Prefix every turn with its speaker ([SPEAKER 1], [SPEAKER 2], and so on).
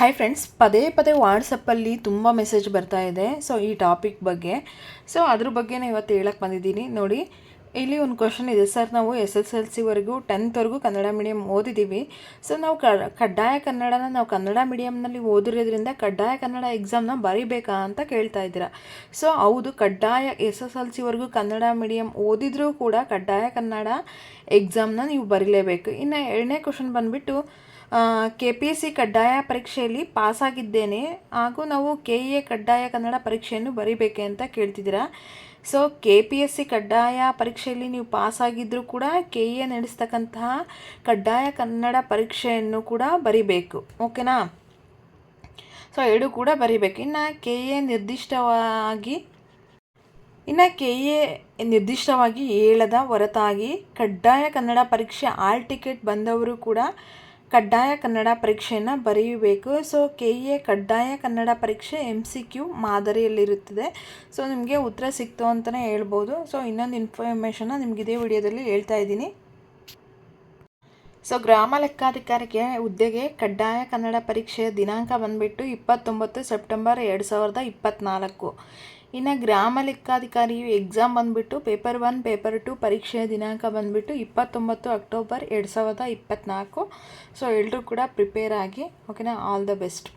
[SPEAKER 1] Hi friends ಪದೇ ಪದೇ ವಾಟ್ಸಪ್ಪಲ್ಲಿ ತುಂಬ ಮೆಸೇಜ್ ಬರ್ತಾ ಇದೆ. ಸೊ ಈ ಟಾಪಿಕ್ ಬಗ್ಗೆ. ಸೊ ಅದ್ರ ಬಗ್ಗೆನೇ ಇವತ್ತು ಹೇಳಕ್ಕೆ ಬಂದಿದ್ದೀನಿ. ನೋಡಿ, ಇಲ್ಲಿ ಒಂದು ಕ್ವಶನ್ ಇದೆ. ಸರ್ ನಾವು ಎಸ್ ಎಸ್ ಎಲ್ ಸಿವರೆಗೂ ಟೆಂತ್ವರೆಗೂ ಕನ್ನಡ ಮೀಡಿಯಮ್ ಓದಿದ್ದೀವಿ ಸೊ ನಾವು ಕಡ್ಡಾಯ ಕನ್ನಡನ ನಾವು ಕನ್ನಡ ಮೀಡಿಯಮ್ನಲ್ಲಿ ಓದಿರೋದ್ರಿಂದ ಕಡ್ಡಾಯ ಕನ್ನಡ ಎಕ್ಸಾಮ್ನ ಬರೀಬೇಕಾ ಅಂತ ಕೇಳ್ತಾ ಇದ್ದೀರಾ. ಸೊ ಹೌದು, ಕಡ್ಡಾಯ ಎಸ್ ಎಸ್ ಎಲ್ ಸಿವರೆಗೂ ಕನ್ನಡ ಮೀಡಿಯಮ್ ಓದಿದ್ರೂ ಕೂಡ ಕಡ್ಡಾಯ ಕನ್ನಡ ಎಕ್ಸಾಮ್ನ ನೀವು ಬರೀಲೇಬೇಕು. ಇನ್ನು ಎರಡನೇ ಕ್ವಶನ್ ಬಂದುಬಿಟ್ಟು ಕೆ ಪಿ ಸಿ ಕಡ್ಡಾಯ ಪರೀಕ್ಷೆಯಲ್ಲಿ ಪಾಸಾಗಿದ್ದೇನೆ. ಹಾಗೂ ನಾವು ಕೆ ಇ ಎ ಕಡ್ಡಾಯ ಕನ್ನಡ ಪರೀಕ್ಷೆಯನ್ನು ಬರೀಬೇಕೆ ಅಂತ ಕೇಳ್ತಿದ್ದೀರಾ? So K P S C ಕಡ್ಡಾಯ ಪರೀಕ್ಷೆಯಲ್ಲಿ ನೀವು ಪಾಸಾಗಿದ್ದರೂ ಕೂಡ ಕೆ ಇ ಎ ನಡೆಸ್ತಕ್ಕಂತಹ ಕಡ್ಡಾಯ ಕನ್ನಡ ಪರೀಕ್ಷೆಯನ್ನು ಕೂಡ ಬರಿಬೇಕು. ಓಕೆನಾ? ಸೊ ಎರಡು ಕೂಡ ಬರಿಬೇಕು. ಇನ್ನು ಕೆ ಎ ನಿರ್ದಿಷ್ಟವಾಗಿ, ಇನ್ನು ಕೆ ಎ ನಿರ್ದಿಷ್ಟವಾಗಿ ಹೇಳದ ಹೊರತಾಗಿ ಕಡ್ಡಾಯ ಕನ್ನಡ ಪರೀಕ್ಷೆ ಆಲ್ ಟಿಕೆಟ್ ಬಂದವರು ಕೂಡ ಕಡ್ಡಾಯ ಕನ್ನಡ ಪರೀಕ್ಷೆಯನ್ನು ಬರೆಯಬೇಕು. ಸೊ ಕೆ ಎ ಕಡ್ಡಾಯ ಕನ್ನಡ ಪರೀಕ್ಷೆ ಎಂ ಸಿ ಕ್ಯೂ ಮಾದರಿಯಲ್ಲಿರುತ್ತದೆ. ಸೊ ನಿಮಗೆ ಉತ್ತರ ಸಿಕ್ತು ಅಂತಲೇ ಹೇಳ್ಬೋದು. ಸೊ ಇನ್ನೊಂದು ಇನ್ಫಾರ್ಮೇಷನ್ನ ನಿಮ್ಗೆ ಇದೇ ವಿಡಿಯೋದಲ್ಲಿ ಹೇಳ್ತಾ ಇದ್ದೀನಿ. ಸೊ ಗ್ರಾಮ ಲೆಕ್ಕಾಧಿಕಾರಿಗೆ ಹುದ್ದೆಗೆ ಕಡ್ಡಾಯ ಕನ್ನಡ ಪರೀಕ್ಷೆಯ ದಿನಾಂಕ ಬಂದುಬಿಟ್ಟು ಇಪ್ಪತ್ತೊಂಬತ್ತು ಸೆಪ್ಟೆಂಬರ್ ಎರಡು ಸಾವಿರದ ಇಪ್ಪತ್ತ್ನಾಲ್ಕು ಇನ್ನು ಗ್ರಾಮ ಲೆಕ್ಕಾಧಿಕಾರಿಯು ಎಕ್ಸಾಮ್ ಬಂದುಬಿಟ್ಟು ಪೇಪರ್ ಒನ್, ಪೇಪರ್ ಟು ಪರೀಕ್ಷೆಯ ದಿನಾಂಕ ಬಂದುಬಿಟ್ಟು ಇಪ್ಪತ್ತೊಂಬತ್ತು ಅಕ್ಟೋಬರ್ ಎರಡು ಸಾವಿರದ ಇಪ್ಪತ್ತ್ನಾಲ್ಕು ಸೊ ಎಲ್ಲರೂ ಕೂಡ ಪ್ರಿಪೇರ್ ಆಗಿ ಓಕೆನಾ ಆಲ್ ದ ಬೆಸ್ಟ್